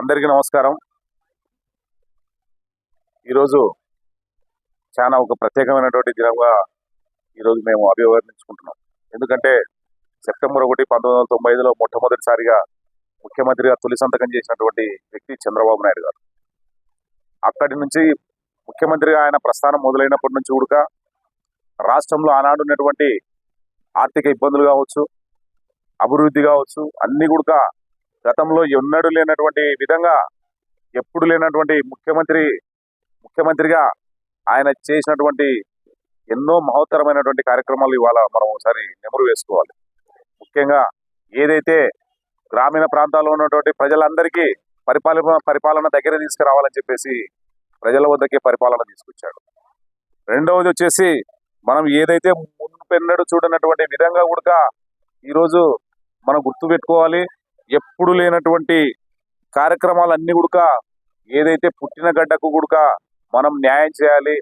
అందరికీ నమస్కారం. ఈరోజు చాలా ఒక ప్రత్యేకమైనటువంటి దినంగా ఈరోజు మేము అభివర్ణించుకుంటున్నాం. ఎందుకంటే సెప్టెంబర్ ఒకటి పంతొమ్మిది వందల తొంభై ఐదులో మొట్టమొదటిసారిగా ముఖ్యమంత్రిగా తొలి సంతకం చేసినటువంటి వ్యక్తి చంద్రబాబు నాయుడు గారు. అక్కడి నుంచి ముఖ్యమంత్రిగా ఆయన ప్రస్థానం మొదలైనప్పటి నుంచి కూడా రాష్ట్రంలో ఆనాడు ఉన్నటువంటి ఆర్థిక ఇబ్బందులు కావచ్చు అభివృద్ధి కావచ్చు అన్ని కూడా గతంలో ఎన్నడూ లేనటువంటి విధంగా ఎప్పుడు లేనటువంటి ముఖ్యమంత్రి ముఖ్యమంత్రిగా ఆయన చేసినటువంటి ఎన్నో మహోత్తరమైనటువంటి కార్యక్రమాలు ఇవాళ మనం ఒకసారి నెమరు వేసుకోవాలి. ముఖ్యంగా ఏదైతే గ్రామీణ ప్రాంతాల్లో ఉన్నటువంటి ప్రజలందరికీ పరిపాలన పరిపాలన దగ్గర తీసుకురావాలని చెప్పేసి ప్రజల వద్దకే పరిపాలన తీసుకొచ్చాడు. రెండవది వచ్చేసి మనం ఏదైతే మున్పెన్నడు చూడనటువంటి విధంగా కూడా ఈరోజు మనం గుర్తు పెట్టుకోవాలి ఎప్పుడు లేనటువంటి కార్యక్రమాలన్నీ కూడా ఏదైతే పుట్టిన గడ్డకు కూడా మనం న్యాయం చేయాలి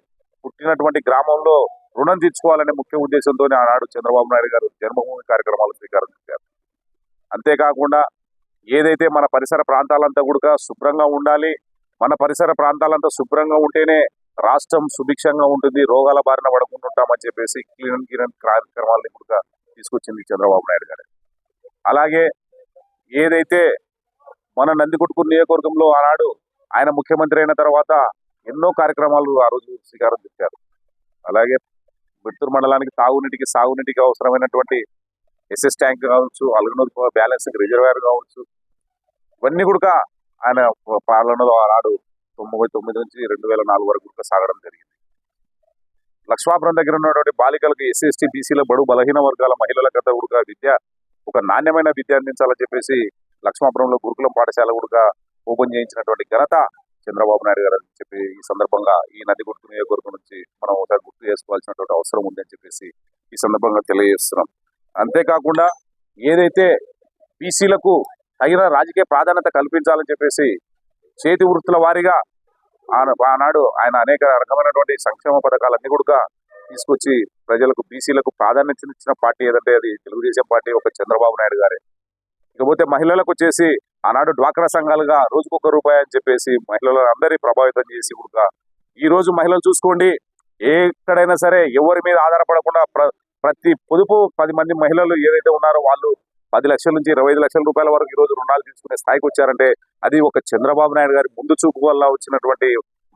పుట్టినటువంటి గ్రామంలో రుణం తీర్చుకోవాలనే ముఖ్య ఉద్దేశంతో ఆనాడు చంద్రబాబు నాయుడు గారు జన్మభూమి కార్యక్రమాలు స్వీకారం చేశారు. అంతేకాకుండా ఏదైతే మన పరిసర ప్రాంతాలంతా కూడా శుభ్రంగా ఉండాలి మన పరిసర ప్రాంతాలంతా శుభ్రంగా ఉంటేనే రాష్ట్రం సుభిక్షంగా ఉంటుంది రోగాల బారిన పడకుండా ఉంటామని చెప్పేసి క్లీన్ క్లీన్ కార్యక్రమాలని కూడా తీసుకొచ్చింది చంద్రబాబు నాయుడు గారు. అలాగే ఏదైతే మన నందికొట్కూరు నియోజకవర్గంలో ఆనాడు ఆయన ముఖ్యమంత్రి అయిన తర్వాత ఎన్నో కార్యక్రమాలు ఆ రోజు శ్రీకారం చుట్టారు అలాగే బిడ్తూరు మండలానికి తాగునీటికి సాగునీటికి అవసరమైనటువంటి ఎస్ఎస్ ట్యాంక్ కావచ్చు అలగనూరు బ్యాలెన్సింగ్ రిజర్వాయర్ కావచ్చు ఇవన్నీ కూడా ఆయన పాలనలో ఆనాడు తొంభై తొమ్మిది నుంచి రెండు వేల నాలుగు వరకు కూడా సాగడం జరిగింది. లక్ష్మాపురం దగ్గర ఉన్నటువంటి బాలికలకు ఎస్సీ ఎస్టీ బీసీల బడు బలహీన వర్గాల మహిళల కథ కూడా విద్య ఒక నాణ్యమైన విద్య అందించాలని చెప్పేసి లక్ష్మాపురంలో గురుకులం పాఠశాల కూడా ఓపెన్ చేయించినటువంటి ఘనత చంద్రబాబు నాయుడు గారు అని చెప్పి ఈ సందర్భంగా ఈ నది గుర్తు నియోజకవర్గం నుంచి మనం ఒకసారి గుర్తు చేసుకోవాల్సినటువంటి అవసరం ఉంది అని చెప్పేసి ఈ సందర్భంగా తెలియజేస్తున్నాం. అంతేకాకుండా ఏదైతే బీసీలకు తగిన రాజకీయ ప్రాధాన్యత కల్పించాలని చెప్పేసి చేతి వృత్తుల వారీగా ఆనాడు ఆయన అనేక రకమైనటువంటి సంక్షేమ పథకాలన్నీ కూడా తీసుకొచ్చి ప్రజలకు బీసీలకు ప్రాధాన్యత ఇచ్చిన పార్టీ ఏదంటే అది తెలుగుదేశం పార్టీ ఒక చంద్రబాబు నాయుడు గారే. ఇకపోతే మహిళలకు వచ్చేసి ఆనాడు డ్వాక్రా సంఘాలుగా రోజుకొక రూపాయి అని చెప్పేసి మహిళలు అందరి ప్రభావితం చేసి ఇప్పుడు ఈ రోజు మహిళలు చూసుకోండి ఎక్కడైనా సరే ఎవరి మీద ఆధారపడకుండా ప్ర- ప్రతి పొదుపు పది మంది మహిళలు ఏదైతే ఉన్నారో వాళ్ళు పది లక్షల నుంచి ఇరవై ఐదు లక్షల రూపాయల వరకు ఈ రోజు రుణాలు తీసుకునే స్థాయికి వచ్చారంటే అది ఒక చంద్రబాబు నాయుడు గారి ముందు చూపు వల్ల వచ్చినటువంటి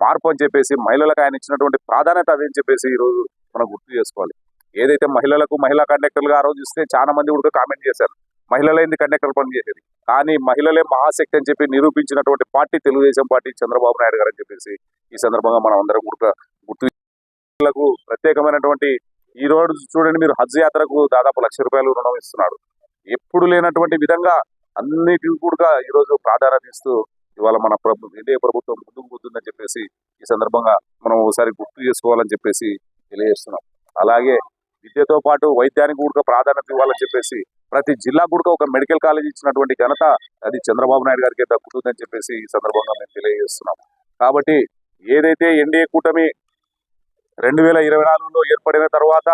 మార్పు అని చెప్పేసి మహిళలకు ఆయన ఇచ్చినటువంటి ప్రాధాన్యత అది అని చెప్పేసి ఈ రోజు మనం గుర్తు చేసుకోవాలి. ఏదైతే మహిళలకు మహిళా కండక్టర్లుగా ఆ రోజు ఇస్తే చాలా మంది కూడా కామెంట్ చేశారు. మహిళలైంది కండక్టర్ పని చేసేది? కానీ మహిళలే మహాశక్తి అని చెప్పి నిరూపించినటువంటి పార్టీ తెలుగుదేశం పార్టీ చంద్రబాబు నాయుడు గారు అని చెప్పేసి ఈ సందర్భంగా మనం అందరం కూడా గుర్తు మహిళలకు ప్రత్యేకమైనటువంటి ఈ రోజు చూడండి మీరు హజ్ యాత్రకు దాదాపు లక్ష రూపాయలు రుణం ఇస్తున్నాడు. ఎప్పుడు లేనటువంటి విధంగా అన్నిటికీ కూడా ఈ రోజు ప్రాధాన్యత ఇస్తూ ఇవాళ మన ప్రభు ఎన్డీఏ ప్రభుత్వం ముందుకు పోతుందని చెప్పేసి ఈ సందర్భంగా మనం ఒకసారి గుర్తు చేసుకోవాలని చెప్పేసి తెలియజేస్తున్నాం. అలాగే విద్యతో పాటు వైద్యానికి కూడా ప్రాధాన్యత ఇవ్వాలని చెప్పేసి ప్రతి జిల్లా కూడా ఒక మెడికల్ కాలేజ్ ఇచ్చినటువంటి ఘనత అది చంద్రబాబు నాయుడు గారికి దక్కుతుందని చెప్పేసి ఈ సందర్భంగా మేము తెలియజేస్తున్నాం. కాబట్టి ఏదైతే ఎన్డీఏ కూటమి రెండు వేల ఇరవై నాలుగులో ఏర్పడిన తర్వాత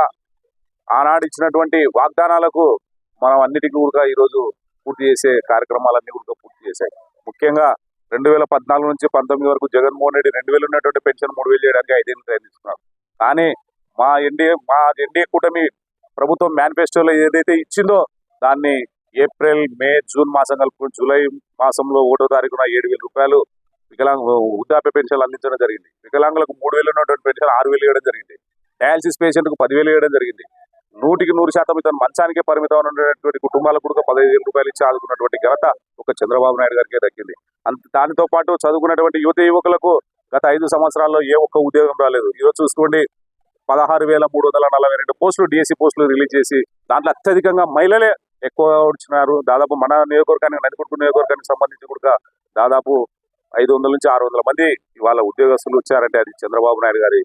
ఆనాడు ఇచ్చినటువంటి వాగ్దానాలకు మనం అన్నిటికీ కూడా ఈరోజు పూర్తి చేసే కార్యక్రమాలన్నీ కూడా పూర్తి చేశాయి ముఖ్యంగా రెండు వేల పద్నాలుగు నుంచి పంతొమ్మిది వరకు జగన్మోహన్ రెడ్డి రెండు వేలు ఉన్నటువంటి పెన్షన్ మూడు వేలు చేయడానికి ఐదేళ్ళు ప్రయత్నిస్తున్నారు కానీ మా ఎన్డీఏ మా ఎన్డీఏ కూటమి ప్రభుత్వం మేనిఫెస్టోలో ఏదైతే ఇచ్చిందో దాన్ని ఏప్రిల్ మే జూన్ మాసం కలుపుకుని జూలై మాసంలో ఒకటో తారీఖున ఏడు వేల రూపాయలు వికలాంగ వృద్ధాప్య పెన్షన్లు అందించడం జరిగింది. వికలాంగులకు మూడు వేలు ఉన్నటువంటి పెన్షన్ ఆరు వేలు ఇవ్వడం జరిగింది. డయాలసిస్ పేషెంట్కు పదివేలు ఇవ్వడం జరిగింది. నూటికి నూరు శాతం ఇతను మంచానికే పరిమితం ఉన్నటువంటి కుటుంబాలకు కూడా పదహైదు వేల రూపాయలు ఇచ్చి ఆదుకున్నటువంటి ఘనత ఒక చంద్రబాబు నాయుడు గారికి దక్కింది. అంత దానితో పాటు చదువుకున్నటువంటి యువత యువకులకు గత ఐదు సంవత్సరాల్లో ఏ ఒక్క ఉద్యోగం రాలేదు. ఈరోజు చూసుకోండి పదహారు వేల మూడు వందల నలభై రెండు పోస్టులు డిఎస్సి పోస్టులు రిలీజ్ చేసి దాంట్లో అత్యధికంగా మహిళలే ఎక్కువ వచ్చినారు దాదాపు మన నియోజకవర్గానికి నందికొట్టు నియోజకవర్గానికి సంబంధించి కూడా దాదాపు ఐదు వందల నుంచి ఆరు వందల మంది ఇవాళ ఉద్యోగస్తులు వచ్చారంటే అది చంద్రబాబు నాయుడు గారి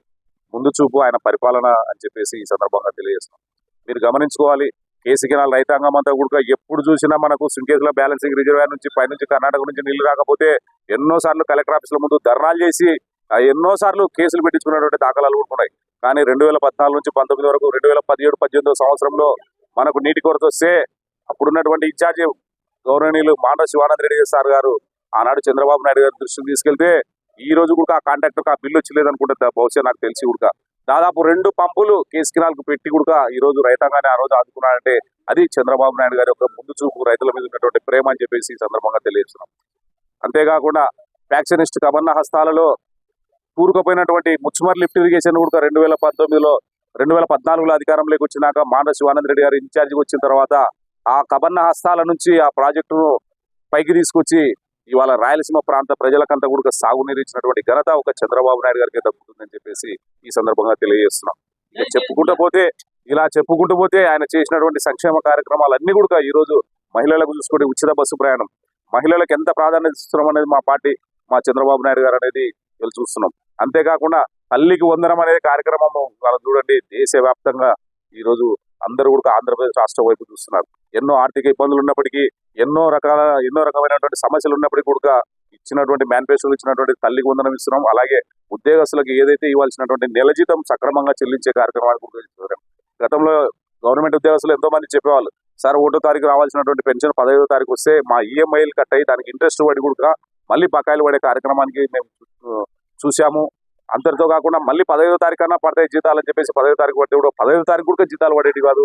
ముందు చూపు ఆయన పరిపాలన అని చెప్పేసి ఈ సందర్భంగా తెలియజేస్తున్నాం. మీరు గమనించుకోవాలి. కేసీకెనాల్ రైతాంగం అంతా కూడా ఎప్పుడు చూసినా మనకు సింకేజ్లో బ్యాలెన్సింగ్ రిజర్వేర్ నుంచి పైనుంచి కర్ణాటక నుంచి నీళ్ళు రాకపోతే ఎన్నో సార్లు కలెక్టర్ ఆఫీసుల ముందు ధర్నాలు చేసి ఆ ఎన్నో సార్లు కేసులు పెట్టించుకున్నటువంటి దాఖలాలు కూడా ఉన్నాయి. కానీ రెండు వేల పద్నాలుగు నుంచి పంతొమ్మిది వరకు రెండు వేల పదిహేడు పద్దెనిమిదో సంవత్సరంలో మనకు నీటి కొరత వస్తే అప్పుడున్నటువంటి ఇన్ఛార్జి గౌరవనీయులు మాండవ శివానంద రెడ్డి సార్ గారు ఆనాడు చంద్రబాబు నాయుడు గారి దృష్టికి తీసుకెళ్తే ఈ రోజు కూడా ఆ కాంట్రాక్టర్ ఆ బిల్లు వచ్చి లేదనుకుంటుంది బహుశా నాకు తెలిసి కూడా దాదాపు రెండు పంపులు కేసుకినాలకు పెట్టి కూడా ఈ రోజు రైతాంగాన్ని ఆ రోజు ఆదుకున్నాడంటే అది చంద్రబాబు నాయుడు గారి యొక్క ముందు చూపు రైతుల మీద ఉన్నటువంటి ప్రేమ అని చెప్పేసి ఈ సందర్భంగా తెలియజేస్తున్నాం. అంతేకాకుండా ఫ్యాక్షనిస్ట్ కబన్న హస్తాలలో కూరుకుపోయినటువంటి ముచ్చుమర్ లిఫ్ట్ ఇరిగేషన్ కూడా రెండు వేల పంతొమ్మిదిలో రెండు వేల పద్నాలుగులో అధికారంలోకి వచ్చినాక మాండ శివానంద రెడ్డి గారు ఇన్ఛార్జికి వచ్చిన తర్వాత ఆ కబన్న హస్తాల నుంచి ఆ ప్రాజెక్టును పైకి తీసుకొచ్చి ఇవాళ రాయలసీమ ప్రాంత ప్రజలకంతా కూడా సాగునీరు ఇచ్చినటువంటి ఘనత ఒక చంద్రబాబు నాయుడు గారికి దక్కుతుందని చెప్పేసి ఈ సందర్భంగా తెలియజేస్తున్నాం. ఇక చెప్పుకుంటూ పోతే ఇలా చెప్పుకుంటూ పోతే ఆయన చేసినటువంటి సంక్షేమ కార్యక్రమాలన్నీ కూడా ఈ రోజు మహిళలకు చూసుకుంటే ఉచిత బస్సు ప్రయాణం. మహిళలకు ఎంత ప్రాధాన్యత ఇస్తున్నాం అనేది మా పార్టీ మా చంద్రబాబు నాయుడు గారు అనేది వీళ్ళు చూస్తున్నాం. అంతేకాకుండా తల్లికి వందనం అనేది కార్యక్రమం వాళ్ళు చూడండి దేశవ్యాప్తంగా ఈ రోజు అందరూ కూడా ఆంధ్రప్రదేశ్ రాష్ట్రం వైపు చూస్తున్నారు. ఎన్నో ఆర్థిక ఇబ్బందులు ఉన్నప్పటికీ ఎన్నో రకాల ఎన్నో రకమైనటువంటి సమస్యలు ఉన్నప్పటికీ కూడా ఇచ్చినటువంటి మేనిఫెస్టోలు ఇచ్చినటువంటి తల్లికి వందనం ఇస్తున్నాం. అలాగే ఉద్యోగస్తులకు ఏదైతే ఇవ్వాల్సినటువంటి నెల జీతం సక్రమంగా చెల్లించే కార్యక్రమాలు కూడా గతంలో గవర్నమెంట్ ఉద్యోగస్తులు ఎంతో మంది చెప్పేవాళ్ళు సార్ ఒకటో తారీఖు రావాల్సినటువంటి పెన్షన్ పదహైదో తారీఖు వస్తే మా ఈఎంఐలు కట్ అయ్యి దానికి ఇంట్రెస్ట్ పడి కూడా మళ్ళీ బకాయిలు పడే కార్యక్రమానికి మేము చూ- చూసాము అంతటితో కాకుండా మళ్ళీ పదహైదో తారీఖు అన్నా పడతాయి జీతాలు అని చెప్పేసి పదహైదో తారీఖు పడితే కూడా పదహైదో తారీఖు కూడా జీతాలు పడేవి కాదు.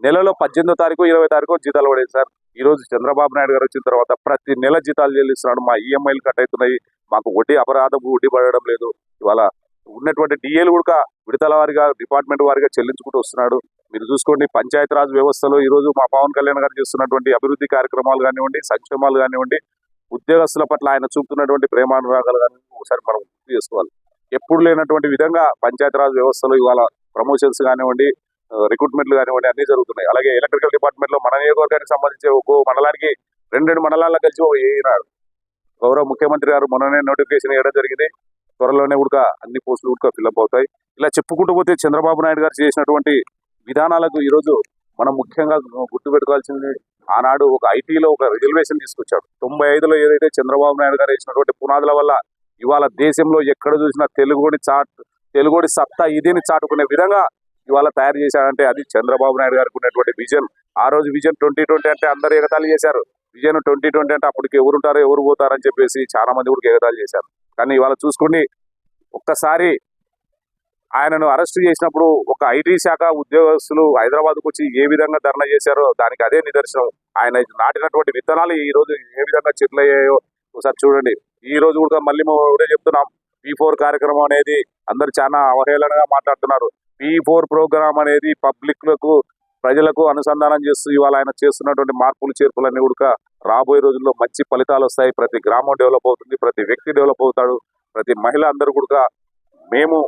నెలలో పద్దెనిమిదో తారీఖు ఇరవై తారీఖు జీతాలు పడేది సార్. ఈ రోజు చంద్రబాబు నాయుడు గారు వచ్చిన తర్వాత ప్రతి నెల జీతాలు చెల్లిస్తున్నాడు. మా ఈఎంఐలు కట్ అవుతున్నాయి. మాకు వడ్డీ అపరాధం వడ్డీ పడడం లేదు. ఇవాళ ఉన్నటువంటి డిఏలు కూడా విడతల వారిగా డిపార్ట్మెంట్ వారిగా చెల్లించుకుంటూ వస్తున్నాడు. మీరు చూసుకోండి పంచాయతీరాజ్ వ్యవస్థలో ఈరోజు మా పవన్ కళ్యాణ్ గారు చేస్తున్నటువంటి అభివృద్ధి కార్యక్రమాలు కానివ్వండి సంక్షేమాలు కానివ్వండి ఉద్యోగస్తుల పట్ల ఆయన చూపుతున్నటువంటి ప్రేమానురాగాలు కానీ ఒకసారి మనం గుర్తు చేసుకోవాలి. ఎప్పుడు లేనటువంటి విధంగా పంచాయతీరాజ్ వ్యవస్థలో ఇవాళ ప్రమోషన్స్ కానివ్వండి రిక్రూట్మెంట్లు కానివ్వండి అన్ని జరుగుతున్నాయి. అలాగే ఎలక్ట్రికల్ డిపార్ట్మెంట్లో మన నియోజకవర్గానికి సంబంధించి ఒక్కో మండలానికి రెండు రెండు మండలాల్లో కలిసి ఏనాడు గౌరవ ముఖ్యమంత్రి గారు మొన్ననే నోటిఫికేషన్ ఇవ్వడం జరిగింది. త్వరలోనే ఉడక అన్ని పోస్టులు ఉడక ఫిల్అప్ అవుతాయి. ఇలా చెప్పుకుంటూ పోతే చంద్రబాబు నాయుడు గారు చేసినటువంటి విధానాలకు ఈరోజు మనం ముఖ్యంగా గుర్తుపెట్టుకోవాల్సింది ఆనాడు ఒక ఐటీలో ఒక రిజర్వేషన్ తీసుకొచ్చాడు. తొంభై ఐదులో ఏదైతే చంద్రబాబు నాయుడు గారు వేసినటువంటి పునాదుల వల్ల ఇవాళ దేశంలో ఎక్కడ చూసినా తెలుగుని చాట్ తెలుగుడి సత్తా ఇదిని చాటుకునే విధంగా ఇవాళ తయారు చేశాడంటే అది చంద్రబాబు నాయుడు గారికి ఉన్నటువంటి విజన్. ఆ రోజు విజన్ ట్వంటీ ట్వంటీ అంటే అందరూ ఎగతాళి చేశారు. విజన్ ట్వంటీ ట్వంటీ అంటే అప్పటికి ఎవరుంటారో ఎవరు పోతారని చెప్పేసి చాలా మంది కూడా ఎగతాళి చేశారు. కానీ ఇవాళ చూసుకోండి ఒక్కసారి ఆయనను అరెస్ట్ చేసినప్పుడు ఒక ఐటీ శాఖ ఉద్యోగస్తులు హైదరాబాద్కు వచ్చి ఏ విధంగా ధర్నా చేశారో దానికి అదే నిదర్శనం. ఆయన నాటినటువంటి విత్తనాలు ఈ రోజు ఏ విధంగా చెట్లయ్యాయో ఒకసారి చూడండి. ఈ రోజు కూడా మళ్ళీ మేము ఒకటే చెప్తున్నాం. పీ ఫోర్ కార్యక్రమం అనేది అందరు చాలా అవహేళనగా మాట్లాడుతున్నారు. పీ ఫోర్ ప్రోగ్రామ్ అనేది పబ్లిక్లకు ప్రజలకు అనుసంధానం చేస్తూ ఇవాళ ఆయన చేస్తున్నటువంటి మార్పులు చేర్పులన్నీ కూడా రాబోయే రోజుల్లో మంచి ఫలితాలు వస్తాయి. ప్రతి గ్రామం డెవలప్ అవుతుంది ప్రతి వ్యక్తి డెవలప్ అవుతాడు. ప్రతి మహిళ అందరూ కూడా మేము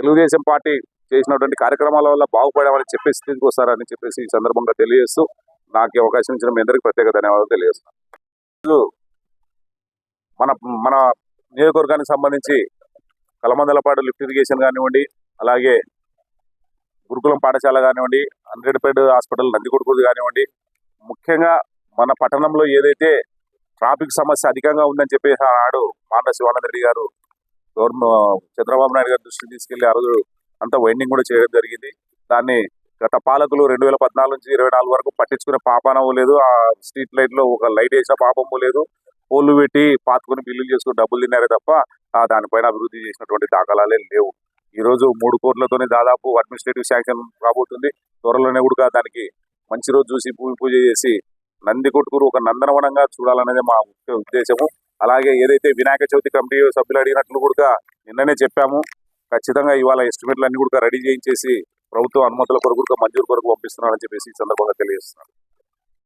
తెలుగుదేశం పార్టీ చేసినటువంటి కార్యక్రమాల వల్ల బాగుపడామని చెప్పేసి తీసుకొస్తారని వస్తారని చెప్పేసి ఈ సందర్భంగా తెలియజేస్తూ నాకు అవకాశం ఇచ్చిన మీ అందరికీ ప్రత్యేక ధన్యవాదాలు తెలియజేస్తున్నాను. మన మన నియోజకవర్గానికి సంబంధించి కలమందలపాడు లిఫ్ట్ ఇరిగేషన్ కానివ్వండి అలాగే గురుకులం పాఠశాల కానివ్వండి హండ్రెడ్పేట హాస్పిటల్ నందికొడుకుది కానివ్వండి ముఖ్యంగా మన పట్టణంలో ఏదైతే ట్రాఫిక్ సమస్య అధికంగా ఉందని చెప్పేసి ఆనాడు మాండ శివానంద రెడ్డి గారు గవర్నమెంట్ చంద్రబాబు నాయుడు గారి దృష్టికి తీసుకెళ్ళి ఆ రోజు అంతా వైండింగ్ కూడా చేయడం జరిగింది. దాన్ని గత పాలకులు రెండు వేల పద్నాలుగు నుంచి ఇరవై నాలుగు వరకు పట్టించుకునే పాపానము లేదు. ఆ స్ట్రీట్ లైట్లో ఒక లైట్ వేసిన పాపము లేదు. పోల్లు పెట్టి పాతుకుని బిల్లులు చేసుకుని డబ్బులు తిన్నారే తప్ప దానిపైన అభివృద్ధి చేసినటువంటి దాఖలాలే లేవు. ఈ రోజు మూడు కోట్లతోనే దాదాపు అడ్మినిస్ట్రేటివ్ శాంక్షన్ రాబోతుంది. త్వరలోనే కూడా దానికి మంచి రోజు చూసి భూమి పూజ చేసి నంది కొట్టుకురు ఒక నందనవనంగా చూడాలనేది మా ముఖ్య ఉద్దేశము. అలాగే ఏదైతే వినాయక చవితి కమిటీ సభ్యులు అడిగినట్లు కూడా నిన్ననే చెప్పాము. ఖచ్చితంగా ఇవాళ ఎస్టిమేట్లు అన్ని కూడా రెడీ చేయించేసి ప్రభుత్వం అనుమతుల కొరకు మంజూరు కొరకు పంపిస్తున్నారని చెప్పేసి ఈ సందర్భంగా తెలియజేస్తున్నారు